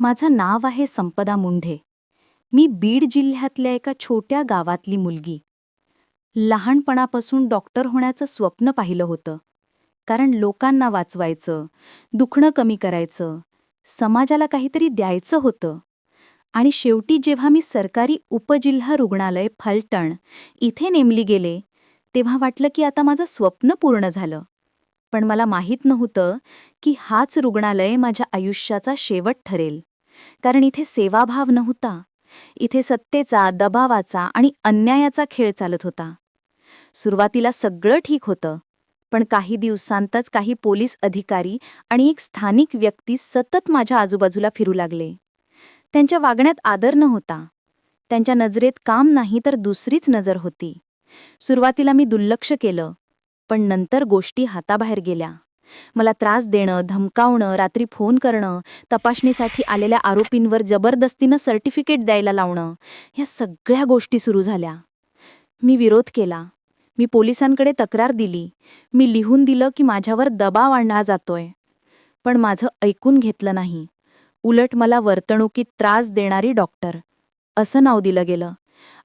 माझं नाव आहे संपदा मुंढे. मी बीड जिल्ह्यातल्या एका छोट्या गावातली मुलगी. लहानपणापासून डॉक्टर होण्याचं स्वप्न पाहिलं होतं. कारण लोकांना वाचवायचं दुखणं कमी करायचं समाजाला काहीतरी द्यायचं होतं. आणि शेवटी जेव्हा मी सरकारी उपजिल्हा रुग्णालय फलटण इथे नेमली गेले तेव्हा वाटलं की आता माझं स्वप्न पूर्ण झालं. पण मला माहीत नव्हतं की हाच रुग्णालय माझ्या आयुष्याचा शेवट ठरेल. कारण इथे सेवाभाव नव्हता. इथे सत्तेचा दबावाचा आणि अन्यायाचा खेळ चालत होता. सुरुवातीला सगळं ठीक होतं पण काही दिवसांतच काही पोलीस अधिकारी आणि एक स्थानिक व्यक्ती सतत माझ्या आजूबाजूला फिरू लागले. त्यांच्या वागण्यात आदर नव्हता. त्यांच्या नजरेत काम नाही तर दुसरीच नजर होती. सुरुवातीला मी दुर्लक्ष केलं. पण नंतर गोष्टी हाताबाहेर गेल्या. मला त्रास देणं धमकावणं रात्री फोन करणं तपासणीसाठी आलेल्या आरोपींवर जबरदस्तीनं सर्टिफिकेट द्यायला लावणं ह्या सगळ्या गोष्टी सुरू झाल्या. मी विरोध केला. मी पोलिसांकडे तक्रार दिली. मी लिहून दिलं की माझ्यावर दबाव आणला जातोय. पण माझं ऐकून घेतलं नाही. उलट मला वर्तणुकीत त्रास देणारी डॉक्टर असं नाव दिलं गेलं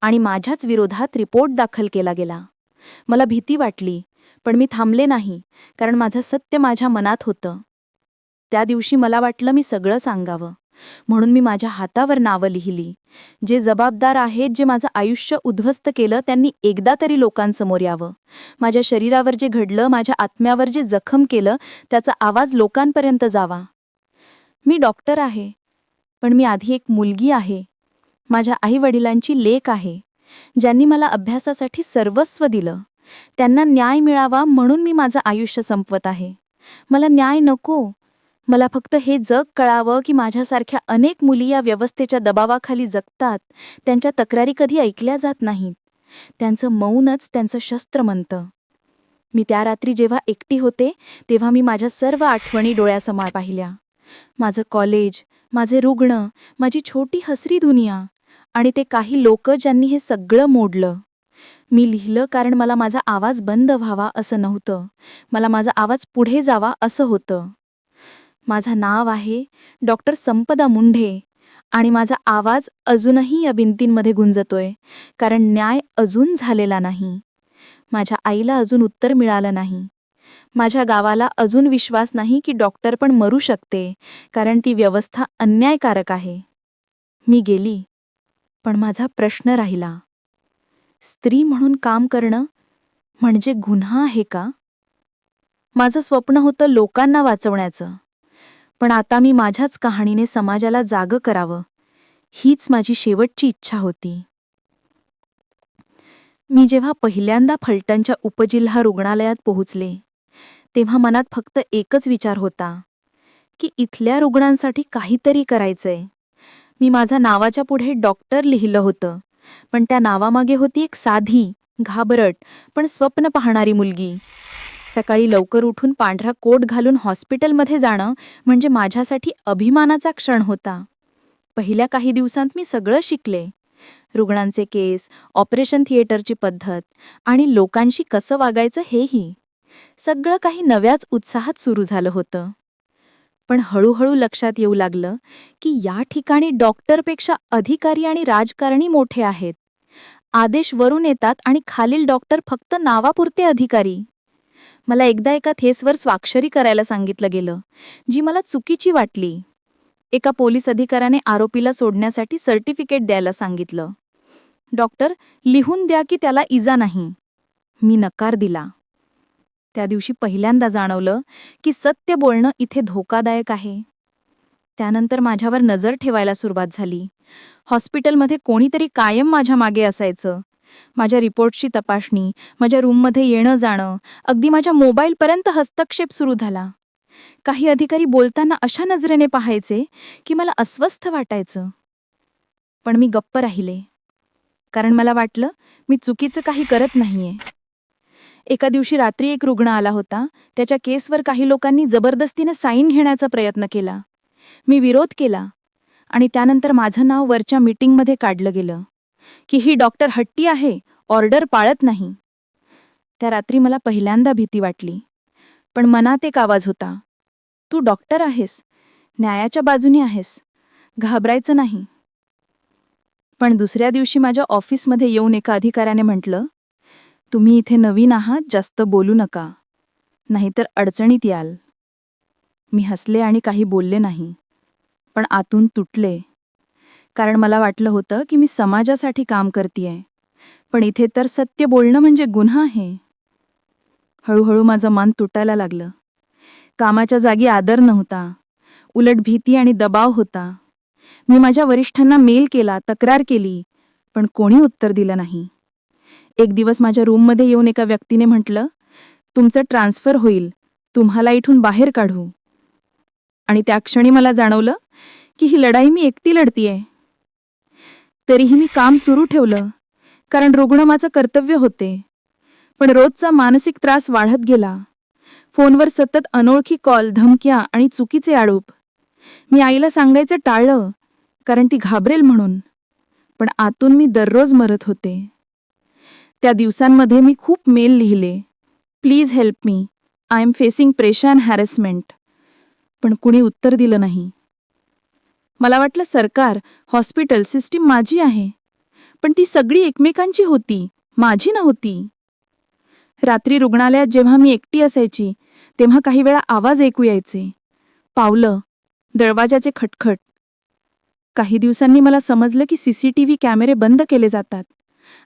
आणि माझ्याच विरोधात रिपोर्ट दाखल केला गेला. मला भीती वाटली पण मी थांबले नाही कारण माझं सत्य माझ्या मनात होतं. त्या दिवशी मला वाटलं मी सगळं सांगावं. म्हणून मी माझ्या हातावर नावं लिहिली. जे जबाबदार आहेत जे माझं आयुष्य उद्ध्वस्त केलं त्यांनी एकदा तरी लोकांसमोर यावं. माझ्या शरीरावर जे घडलं माझ्या आत्म्यावर जे जखम केलं त्याचा आवाज लोकांपर्यंत जावा. मी डॉक्टर आहे पण मी आधी एक मुलगी आहे. माझ्या आईवडिलांची लेक आहे ज्यांनी मला अभ्यासासाठी सर्वस्व दिलं. त्यांना न्याय मिळावा म्हणून मी माझं आयुष्य संपवत आहे. मला न्याय नको. मला फक्त हे जग कळावं की माझ्यासारख्या अनेक मुली या व्यवस्थेच्या दबावाखाली जगतात त्यांच्या तक्रारी कधी ऐकल्या जात नाहीत. त्यांचं मौनच त्यांचं शस्त्र म्हणतं. मी त्या रात्री जेव्हा एकटी होते तेव्हा मी माझ्या सर्व आठवणी डोळ्यासमोर पाहिल्या. माझं कॉलेज माझे रुग्ण माझी छोटी हसरी दुनिया आणि ते काही लोक ज्यांनी हे सगळं मोडलं. मी लिहिलं कारण मला माझा आवाज बंद व्हावा असं नव्हतं. मला माझा आवाज पुढे जावा असं होतं. माझं नाव आहे डॉक्टर संपदा मुंढे आणि माझा आवाज अजूनही या भिंतींमध्ये गुंजतोय कारण न्याय अजून झालेला नाही. माझ्या आईला अजून उत्तर मिळालं नाही. माझ्या गावाला अजून विश्वास नाही की डॉक्टर पण मरू शकते कारण ती व्यवस्था अन्यायकारक आहे. मी गेली पण माझा प्रश्न राहिला. स्त्री म्हणून काम करणं म्हणजे गुन्हा आहे का? माझं स्वप्न होतं लोकांना वाचवण्याचं. पण आता मी माझ्याच कहाणीने समाजाला जागं करावं हीच माझी शेवटची इच्छा होती. मी जेव्हा पहिल्यांदा फलटणच्या उपजिल्हा रुग्णालयात पोहोचले तेव्हा मनात फक्त एकच विचार होता की इथल्या रुग्णांसाठी काहीतरी करायचंय. मी माझा नावाच्या पुढे डॉक्टर लिहिलं होतं. पण त्या नावामागे होती एक साधी घाबरट पण स्वप्न पाहणारी मुलगी. सकाळी लवकर उठून पांढरा कोट घालून हॉस्पिटलमध्ये जाणं म्हणजे माझ्यासाठी अभिमानाचा क्षण होता. पहिल्या काही दिवसांत मी सगळं शिकले. रुग्णांचे केस ऑपरेशन थिएटरची पद्धत आणि लोकांशी कसं वागायचं हेही. सगळं काही नव्याच उत्साहात सुरू झालं होतं. पण हळूहळू लक्षात येऊ लागलं की या ठिकाणी डॉक्टरपेक्षा अधिकारी आणि राजकारणी मोठे आहेत. आदेश वरून येतात आणि खालील डॉक्टर फक्त नावापुरते अधिकारी. मला एकदा एका थेसवर स्वाक्षरी करायला सांगितलं गेलं जी मला चुकीची वाटली. एका पोलीस अधिकाऱ्याने आरोपीला सोडण्यासाठी सर्टिफिकेट द्यायला सांगितलं. डॉक्टर लिहून द्या की त्याला इजा नाही. मी नकार दिला. त्या दिवशी पहिल्यांदा जाणवलं की सत्य बोलणं इथे धोकादायक आहे. त्यानंतर माझ्यावर नजर ठेवायला सुरुवात झाली. हॉस्पिटलमध्ये कोणीतरी कायम माझ्या मागे असायचं. माझ्या रिपोर्टची तपासणी माझ्या रूममध्ये येणं जाणं अगदी माझ्या मोबाईलपर्यंत हस्तक्षेप सुरू झाला. काही अधिकारी बोलताना अशा नजरेने पाहायचे की मला अस्वस्थ वाटायचं. पण मी गप्प राहिले. कारण मला वाटलं मी चुकीचं काही करत नाहीये. एका दिवशी रात्री एक रुग्ण आला होता. त्याच्या केसवर काही लोकांनी जबरदस्तीनं साईन घेण्याचा प्रयत्न केला. मी विरोध केला आणि त्यानंतर माझं नाव वरच्या मीटिंगमध्ये काढलं गेलं. की ही डॉक्टर हट्टी आहे ऑर्डर पाळत नाही. त्या रात्री मला पहिल्यांदा भीती वाटली. पण मनात एक आवाज होता. तू डॉक्टर आहेस. न्यायाच्या बाजूने आहेस. घाबरायचं नाही. पण दुसऱ्या दिवशी माझ्या ऑफिसमध्ये येऊन एका अधिकाऱ्याने म्हटलं तुम्ही इथे नवीन आहात जास्त बोलू नका. नाहीतर अडचणीत याल. मी हसले आणि काही बोलले नाही. पण आतून तुटले. कारण मला वाटलं होतं की मी समाजासाठी काम करतीये. पण इथे तर सत्य बोलणं म्हणजे गुन्हा आहे. हळूहळू माझं मन तुटायला लागलं. कामाच्या जागी आदर नव्हता. उलट भीती आणि दबाव होता. मी माझ्या वरिष्ठांना मेल केला तक्रार केली पण कोणी उत्तर दिलं नाही. एक दिवस माझ्या रूममध्ये येऊन एका व्यक्तीने म्हटलं तुमचं ट्रान्सफर होईल. तुम्हाला इथून बाहेर काढू. आणि त्या क्षणी मला जाणवलं की ही लढाई मी एकटी लढतीये. तरीही मी काम सुरू ठेवलं कारण रुग्ण माझं कर्तव्य होते. पण रोजचा मानसिक त्रास वाढत गेला. फोनवर सतत अनोळखी कॉल धमक्या आणि चुकीचे आळूप मी आईला सांगायचं टाळलं कारण ती घाबरेल म्हणून. पण आतून मी दररोज मरत होते. त्या दिवसांमध्ये मी खूप मेल लिहिले. Please help me. I am facing pressure and harassment. पण कुणी उत्तर दिलं नाही. मला वाटलं सरकार हॉस्पिटल सिस्टीम माझी आहे. पण ती सगळी एकमेकांची होती. माझी नव्हती. रात्री रुग्णालयात जेव्हा मी एकटी असायची तेव्हा काही वेळा आवाज ऐकू यायचे. पावलं दरवाजाचे खटखट. काही दिवसांनी मला समजलं की सीसीटीव्ही कॅमेरे बंद केले जातात.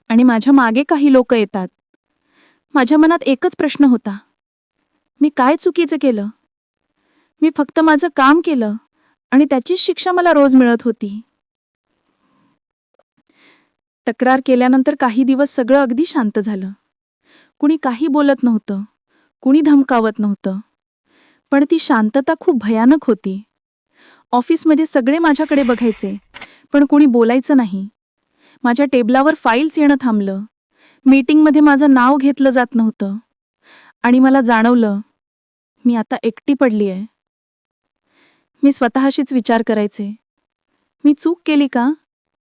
आणि माझ्या मागे काही लोक येतात. माझ्या मनात एकच प्रश्न होता. मी काय चुकीचं केलं? मी फक्त माझं काम केलं आणि त्याचीच शिक्षा मला रोज मिळत होती. तक्रार केल्यानंतर काही दिवस सगळं अगदी शांत झालं. कुणी काही बोलत नव्हतं. कुणी धमकावत नव्हतं. पण ती शांतता खूप भयानक होती. ऑफिसमध्ये सगळे माझ्याकडे बघायचे पण कुणी बोलायचं नाही. माझ्या टेबलावर फाईल्स येणं थांबलं. मीटिंगमध्ये माझं नाव घेतलं जात नव्हतं. आणि मला जाणवलं मी आता एकटी पडली आहे मी स्वतःशीच विचार करायचे. मी चूक केली का?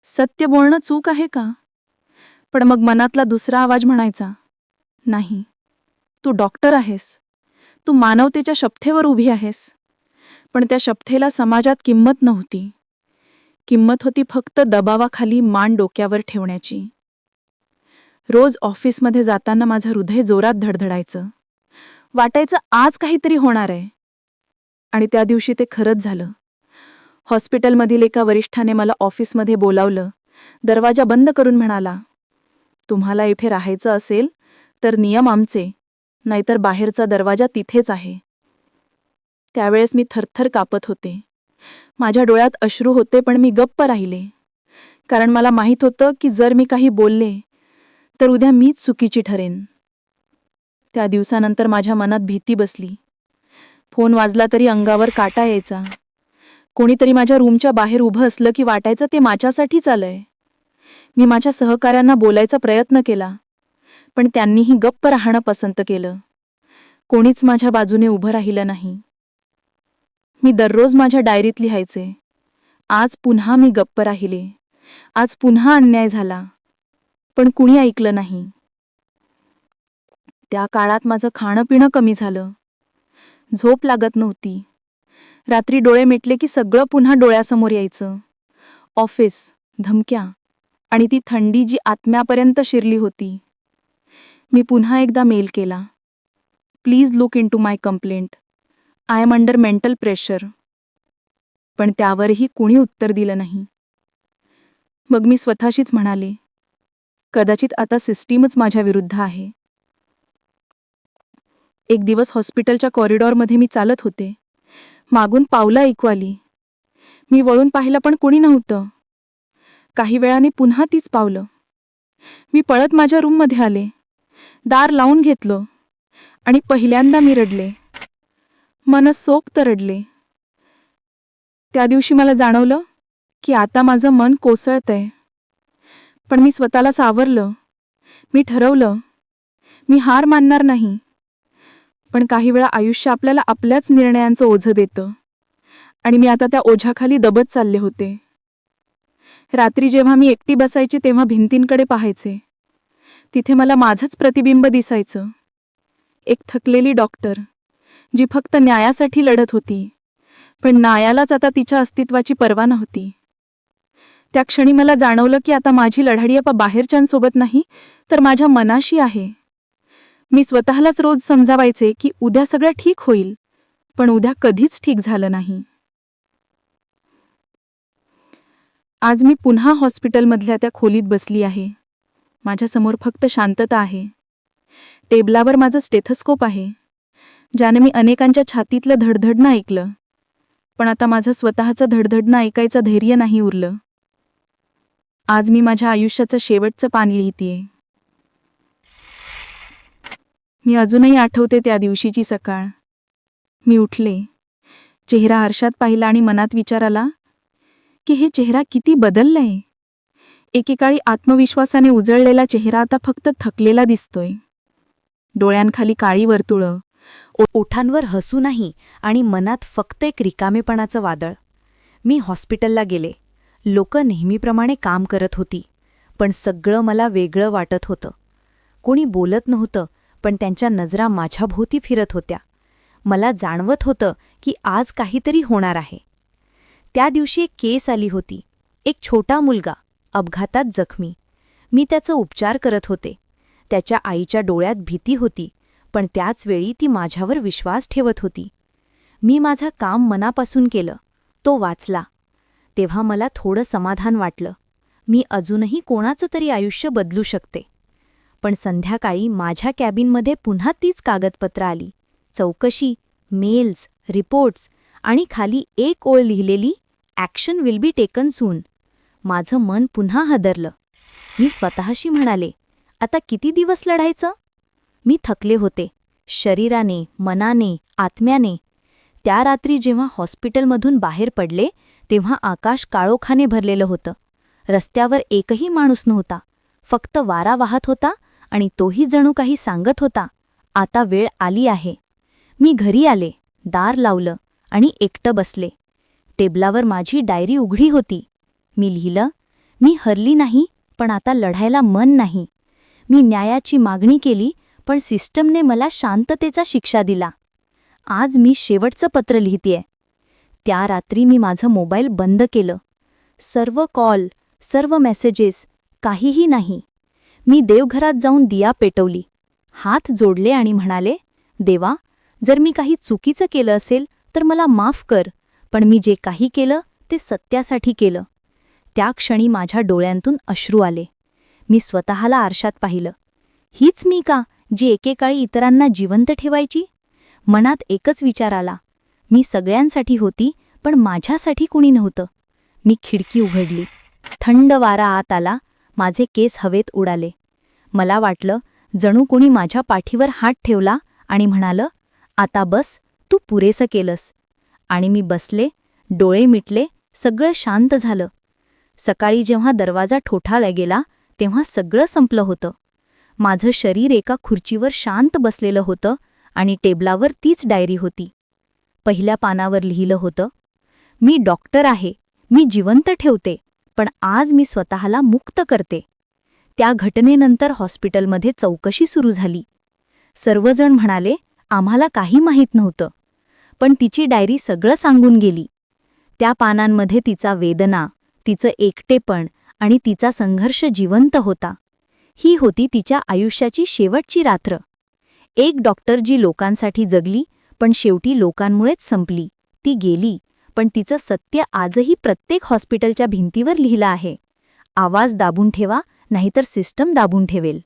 सत्य बोलणं चूक आहे का? पण मग मनातला दुसरा आवाज म्हणायचा नाही तू डॉक्टर आहेस. तू मानवतेच्या शपथेवर उभी आहेस. पण त्या शपथेला समाजात किंमत नव्हती. किंमत होती फक्त दबावाखाली मान डोक्यावर ठेवण्याची. रोज ऑफिसमध्ये जाताना माझं हृदय जोरात धडधडायचं. वाटायचं आज काहीतरी होणार आहे. आणि त्या दिवशी ते खरंच झालं. हॉस्पिटलमधील एका वरिष्ठाने मला ऑफिसमध्ये बोलावलं. दरवाजा बंद करून म्हणाला तुम्हाला इथे राहायचं असेल तर नियम आमचे नाहीतर बाहेरचा दरवाजा तिथेच आहे. त्यावेळेस मी थरथर कापत होते. माझ्या डोळ्यात अश्रू होते पण मी गप्प राहिले. कारण मला माहीत होतं की जर मी काही बोलले तर उद्या मीच चुकीची ठरेन. त्या दिवसानंतर माझ्या मनात भीती बसली. फोन वाजला तरी अंगावर काटा यायचा. कोणीतरी माझ्या रूमच्या बाहेर उभं असलं की वाटायचं ते माझ्यासाठीच आलंय. मी माझ्या सहकाऱ्यांना बोलायचा प्रयत्न केला पण त्यांनीही गप्प राहणं पसंत केलं. कोणीच माझ्या बाजूने उभं राहिलं नाही. मी दररोज माझ्या डायरीत लिहायचे. आज पुन्हा मी गप्प राहिले. आज पुन्हा अन्याय झाला. पण कुणी ऐकलं नाही. त्या काळात माझं खाणं पिणं कमी झालं. झोप लागत नव्हती. रात्री डोळे मिटले की सगळं पुन्हा डोळ्यासमोर यायचं. ऑफिस धमक्या आणि ती थंडी जी आत्म्यापर्यंत शिरली होती. मी पुन्हा एकदा मेल केला. Please look into my complaint. I am under mental pressure पण त्यावरही कुणी उत्तर दिलं नाही. मग मी स्वतःशीच म्हणाले कदाचित आता सिस्टीमच माझ्या विरुद्ध आहे. एक दिवस हॉस्पिटलच्या कॉरिडॉरमध्ये मी चालत होते. मागून पावलं ऐकू आली. मी वळून पाहिलं पण कोणी नव्हतं. काही वेळाने पुन्हा तीच पावलं. मी पळत माझ्या रूममध्ये आले. दार लावून घेतलं. आणि पहिल्यांदा मी रडले. मनसोक्त रडले त्या दिवशी मला जाणवलं की आता माझं मन कोसळतंय. पण मी स्वतःला सावरलं. मी ठरवलं. मी हार मानणार नाही. पण काही वेळा आयुष्य आपल्याला आपल्याच निर्णयांचं ओझं देतं. आणि मी आता त्या ओझ्याखाली दबत चालले होते. रात्री जेव्हा मी एकटी बसायची तेव्हा भिंतींकडे पाहायचे. तिथे मला माझंच प्रतिबिंब दिसायचं. एक थकलेली डॉक्टर. जी फक्त न्यायासाठी लढत होती. पण नायालाच आता तिच्या अस्तित्वाची पर्वा नव्हती. त्या क्षणी मला जाणवलं की आता माझी लढाडी आपा बाहेरच्यांसोबत नाही तर माझ्या मनाशी आहे. मी स्वतःलाच रोज समजावायचे की उद्या सगळं ठीक होईल पण उद्या कधीच ठीक झालं नाही. आज मी पुन्हा हॉस्पिटलमधल्या त्या खोलीत बसली आहे. माझ्यासमोर फक्त शांतता आहे. टेबलावर माझं स्टेथस्कोप आहे. ज्याने मी अनेकांच्या छातीतलं धडधडणं ऐकलं. पण आता माझं स्वतःचं धडधडणं ऐकायचं धैर्य नाही उरलं. आज मी माझ्या आयुष्याचं शेवटचं पान लिहितीये. मी अजूनही आठवते त्या दिवशीची सकाळ. मी उठले. चेहरा आरशात पाहिला आणि मनात विचार आला की हे चेहरा किती बदललाय? एकेकाळी आत्मविश्वासाने उजळलेला चेहरा आता फक्त थकलेला दिसतोय. डोळ्यांखाली काळी वर्तुळं ओठांवर हसू नाही आणि मनात फक्त एक रिकामेपणाचं वादळ. मी हॉस्पिटलला गेले. लोक नेहमीप्रमाणे काम करत होती पण सगळं मला वेगळं वाटत होतं. कोणी बोलत नव्हतं पण त्यांच्या नजरा माझ्याभोवती फिरत होत्या. मला जाणवत होतं की आज काहीतरी होणार आहे. त्या दिवशी एक केस आली होती. एक छोटा मुलगा अपघातात जखमी. मी त्याचं उपचार करत होते. त्याच्या आईच्या डोळ्यात भीती होती. पण त्याचवेळी ती माझ्यावर विश्वास ठेवत होती. मी माझं काम मनापासून केलं. तो वाचला. तेव्हा मला थोडं समाधान वाटलं. मी अजूनही कोणाचं तरी आयुष्य बदलू शकते. पण संध्याकाळी माझ्या कॅबिनमध्ये पुन्हा तीच कागदपत्र आली. चौकशी मेल्स रिपोर्ट्स आणि खाली एक ओळ लिहिलेली action will be taken soon. माझं मन पुन्हा हदरलं. मी स्वतःशी म्हणाले आता किती दिवस लढायचं? मी थकले होते. शरीराने मनाने आत्म्याने. त्या रात्री जेव्हा हॉस्पिटलमधून बाहेर पडले तेव्हा आकाश काळोखाने भरलेलं होतं. रस्त्यावर एकही माणूस नव्हता. फक्त वारा वाहत होता आणि तोही जणू काही सांगत होता आता वेळ आली आहे. मी घरी आले दार लावलं आणि एकटं बसले. टेबलावर माझी डायरी उघडी होती. मी लिहिलं मी हरली नाही पण आता लढायला मन नाही. मी न्यायाची मागणी केली पण सिस्टमने मला शांततेचा शिक्षा दिला. आज मी शेवटचं पत्र लिहितेय. त्या रात्री मी माझं मोबाईल बंद केलं. सर्व कॉल सर्व मेसेजेस काहीही नाही. मी देवघरात जाऊन दिया पेटवली. हात जोडले आणि म्हणाले देवा जर मी काही चुकीचं केलं असेल तर मला माफ कर पण मी जे काही केलं ते सत्यासाठी केलं. त्या क्षणी माझ्या डोळ्यांतून अश्रू आले. मी स्वतःला आरशात पाहिलं. हीच मी का? जी एकेकाळी इतरांना जिवंत ठेवायची? मनात एकच विचार आला. मी सगळ्यांसाठी होती पण माझ्यासाठी कुणी नव्हतं. मी खिडकी उघडली. थंड वारा आत आला. माझे केस हवेत उडाले. मला वाटलं जणू कोणी माझ्या पाठीवर हात ठेवला आणि म्हणालं आता बस तू पुरेसं केलंस. आणि मी बसले डोळे मिटले सगळं शांत झालं. सकाळी जेव्हा दरवाजा ठोठाला गेला तेव्हा सगळं संपलं होतं. माझं शरीर एका खुर्चीवर शांत बसलेलं होतं आणि टेबलावर तीच डायरी होती. पहिल्या पानावर लिहिलं होतं मी डॉक्टर आहे मी जिवंत ठेवते पण आज मी स्वतःला मुक्त करते. त्या घटनेनंतर हॉस्पिटलमध्ये चौकशी सुरू झाली. सर्वजण म्हणाले आम्हाला काही माहीत नव्हतं. पण तिची डायरी सगळं सांगून गेली. त्या पानांमध्ये तिचा वेदना तिचं एकटेपण आणि तिचा संघर्ष जिवंत होता. ही होती तिच्या आयुष्याची शेवटची रात्र. एक डॉक्टर जी लोकांसाठी जगली पण शेवटी लोकांमुळेच संपली. ती गेली पण तिचं सत्य आजही प्रत्येक हॉस्पिटलच्या भिंतीवर लिहिलं आहे. आवाज दाबून ठेवा नाहीतर सिस्टम दाबून ठेवेल.